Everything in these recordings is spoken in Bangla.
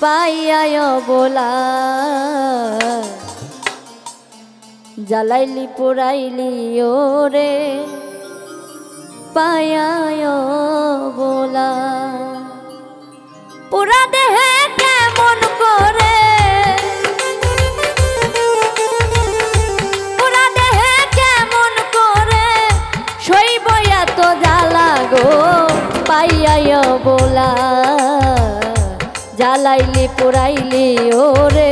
পাইয়ায় বোলা জ্বালাইলি পোড়াইলি ও রে পায়ায় বোলা পুরা জ্বালাইলি পোড়াইলি ওরে।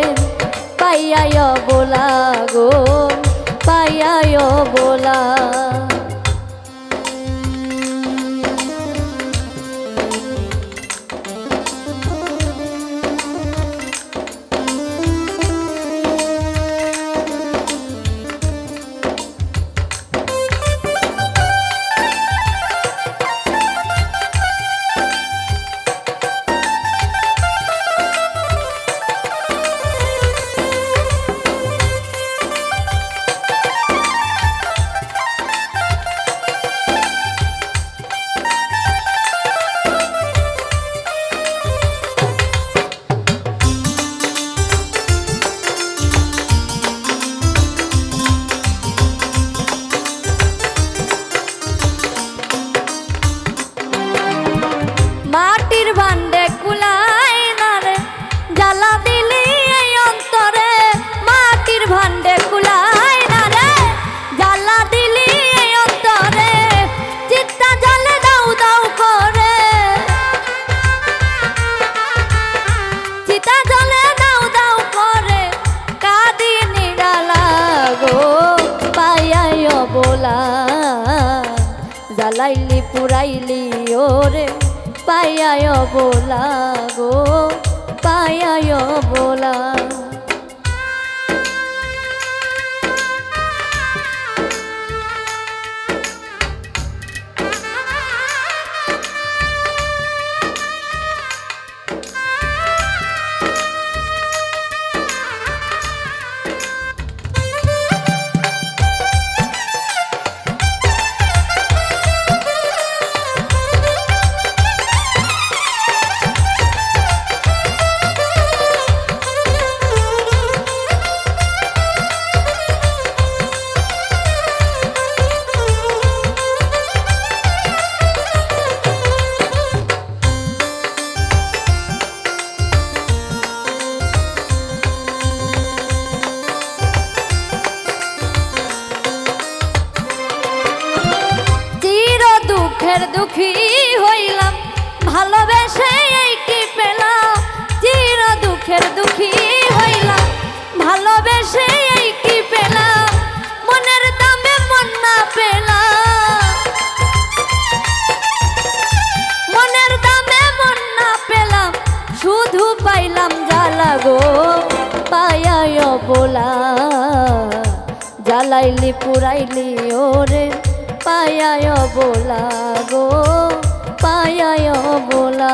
পাইয়ায় বোলা গো পাইয়ায় বলা জ্বালাইলি পুরাইলি ওরে পায়ায় বোলা গো পায়ায় বলা দুঃখী হইলাম, ভালোবেসে এই পেলাম? চির দুঃখের দুঃখী হইলাম, ভালোবেসে এই পেলাম? মনের দামে মন না পেলাম। মনের দামে মন না পেলাম, শুধু পাইলাম জ্বালা গো, পায়ায় বলা জ্বালাইলি, পুরাইলি, ওরে পায়ায় বোলা গো পায়ায় বলা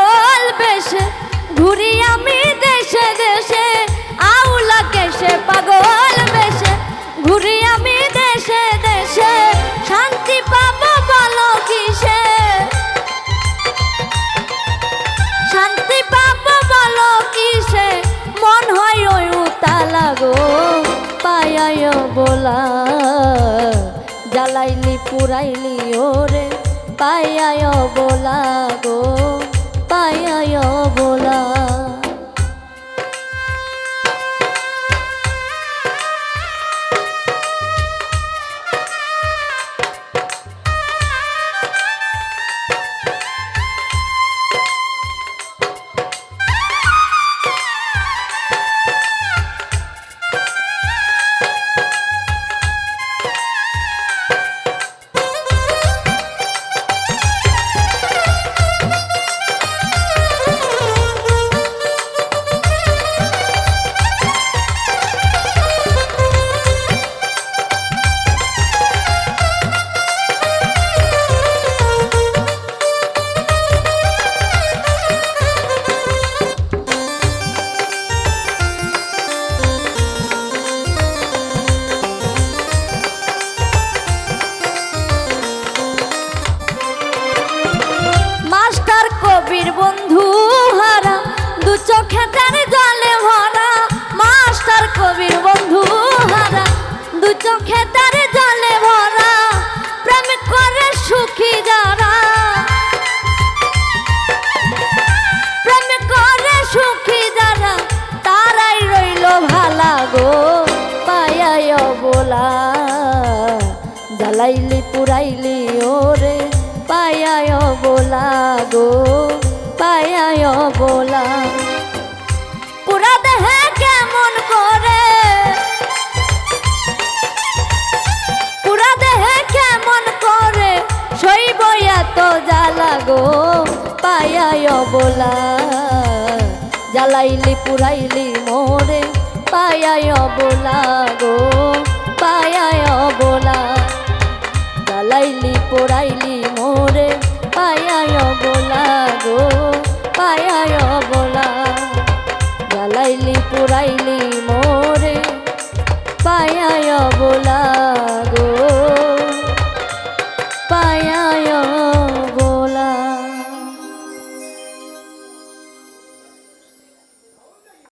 পাগল বেশে, ঘুরি আমি দেশে দেশে, আউলা কেশে পাগল বেশে। ঘুরি আমি দেশে দেশে, শান্তি পাবো বলো কিসে? শান্তি পাবো বলো কিসে? মন হয় ওই উতালা গো, পায়ায় বলা। জ্বালাইলি, পুরাইলি ওরে, পায়ায় বলা গো। জ্বালাইলি, পুরাইলি, ওরে পায়ায় বোলা গো, পায়ায় বোলা পুরা দেহে কেমন করে? পুরা দেহে কেমন করে? শৈব এত জ্বালা গো, পায়ায় বোলা জ্বালাইলি, পুরাইলি, মোরে পায়ায় বোলা গো। পোড়াইলি মোরে পায়ায় বলা গো পায়ায় বলা জ্বালাইলি পড়াইলি মোরে পায়ায় বোলা